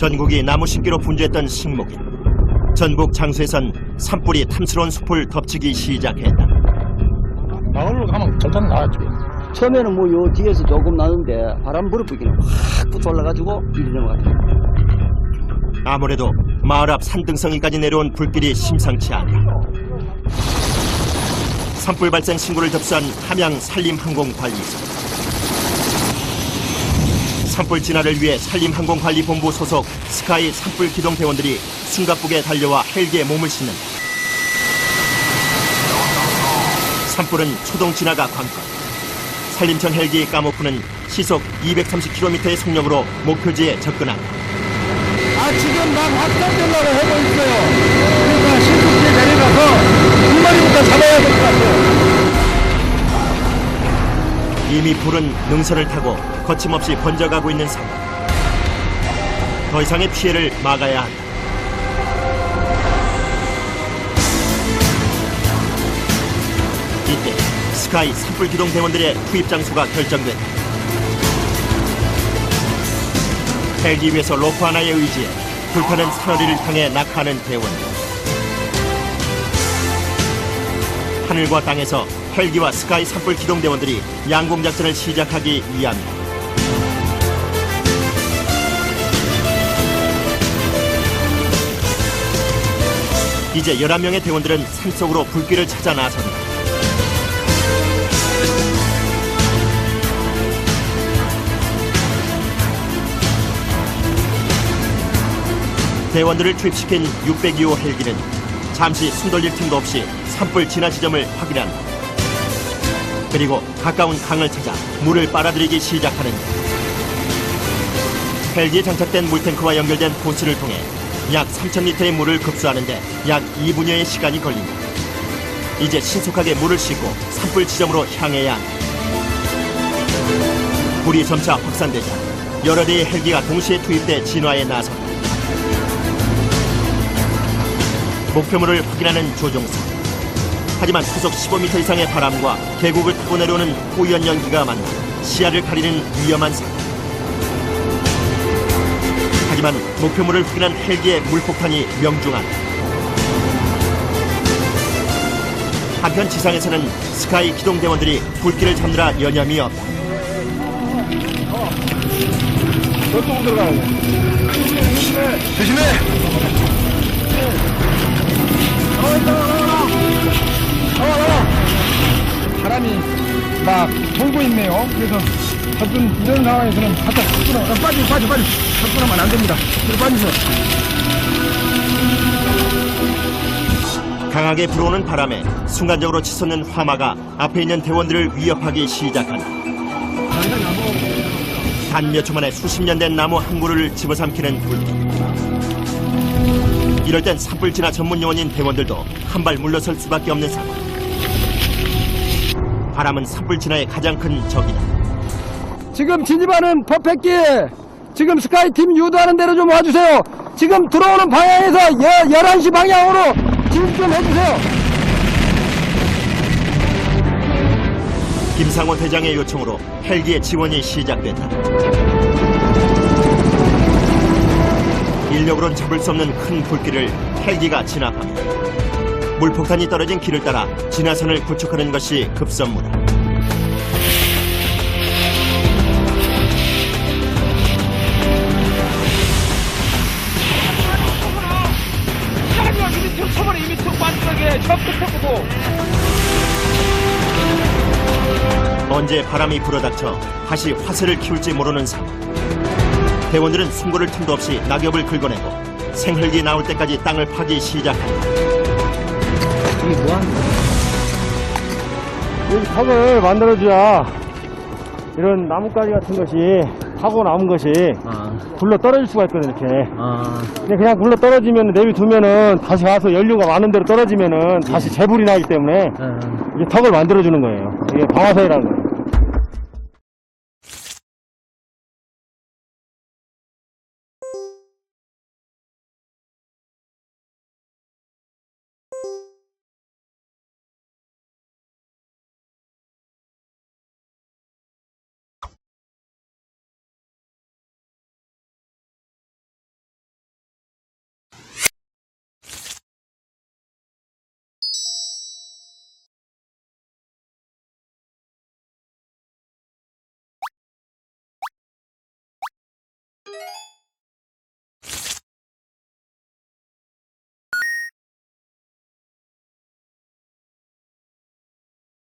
전국이 나무 심기로 분주했던 식목일. 전북 장수에선 산불이 탐스러운 숲을 덮치기 시작했다. 마을로 가면 절단 나왔죠. 처음에는 뭐 요 뒤에서 조금 나는데 바람 불어불기는 확 붙어 올라가지고 일이 넘어갔다. 아무래도 마을 앞 산등성이까지 내려온 불길이 심상치 않다. 산불 발생 신고를 접수한 함양 산림항공관리소. 산불 진화를 위해 산림항공관리본부 소속 스카이 산불 기동 대원들이 숨가쁘게 달려와 헬기에 몸을 싣는다. 산불은 초동 진화가 관건. 산림청 헬기 까모프는 시속 230km의 속력으로 목표지에 접근한다. 아, 지금 막 확산 전화를 하고 있어요. 그러니까 신속히 내려가서 두 마리부터 잡아야 될 것 같아요. 이미 불은 능선을 타고 거침없이 번져가고 있는 상황. 더 이상의 피해를 막아야 한다. 이때 스카이 산불 기동 대원들의 투입 장소가 결정된다. 헬기 위에서 로프 하나에 의지해 불타는 사다리를 향해 낙하하는 대원들. 하늘과 땅에서 헬기와 스카이 산불 기동 대원들이 양공 작전을 시작하기 위함이다. 이제 11명의 대원들은 산속으로 불길을 찾아 나선다. 대원들을 투입시킨 602호 헬기는 잠시 숨 돌릴 틈도 없이 산불 진화 지점을 확인한다. 그리고 가까운 강을 찾아 물을 빨아들이기 시작하는다. 헬기에 장착된 물탱크와 연결된 호스를 통해 약 3,000리터의 물을 급수하는데 약 2분여의 시간이 걸린다. 이제 신속하게 물을 싣고 산불 지점으로 향해야 한다. 불이 점차 확산되자 여러 대의 헬기가 동시에 투입돼 진화에 나선다. 목표물을 확인하는 조종사. 하지만 시속 15m 이상의 바람과 계곡을 타고 내려오는 호연 연기가 만나 시야를 가리는 위험한 상황. 하지만 목표물을 확인한 헬기의 물폭탄이 명중한다. 한편 지상에서는 스카이 기동대원들이 불길을 잡느라 여념이 없다. 저쪽으로 들어가야 돼. 조심해! 바람이 막 돌고 있네요. 그래서 접근 이런 상황에서는 바짝 접근하 어, 빠지, 빠지, 빠지. 접근하면 안 됩니다. 빠지세요. 강하게 불어오는 바람에 순간적으로 치솟는 화마가 앞에 있는 대원들을 위협하기 시작한다. 단 몇 초 만에 수십 년 된 나무 한 그루를 집어삼키는 불길. 이럴 땐 산불 진화 전문 요원인 대원들도 한 발 물러설 수밖에 없는 상황. 바람은 산불 진화의 가장 큰 적이다. 지금 진입하는 퍼펙기 지금 스카이팀 유도하는 대로 좀 와주세요. 지금 들어오는 방향에서 여, 11시 방향으로 진입 좀 해주세요. 김상호 대장의 요청으로 헬기의 지원이 시작됐다. 인력으론 잡을 수 없는 큰 불길을 헬기가 진압합니다. 물폭탄이 떨어진 길을 따라 진화선을 구축하는 것이 급선무다. 반짝에 셔프 터고 언제 바람이 불어닥쳐 다시 화세를 키울지 모르는 상황. 대원들은 숨고를 틈도 없이 낙엽을 긁어내고 생흙이 나올 때까지 땅을 파기 시작한다. 이게 뭐 하는 거야? 여기 탑을 만들어줘야 이런 나뭇가지 같은 것이 타고 남은 것이 아, 굴러 떨어질 수가 있거든 이렇게. 아, 근데 그냥 굴러 떨어지면 내비두면은 다시 와서 연료가 많은 대로 떨어지면은 다시 재불이 나기 때문에 아. 이게 턱을 만들어 주는 거예요. 이게 방화석이라는 거예요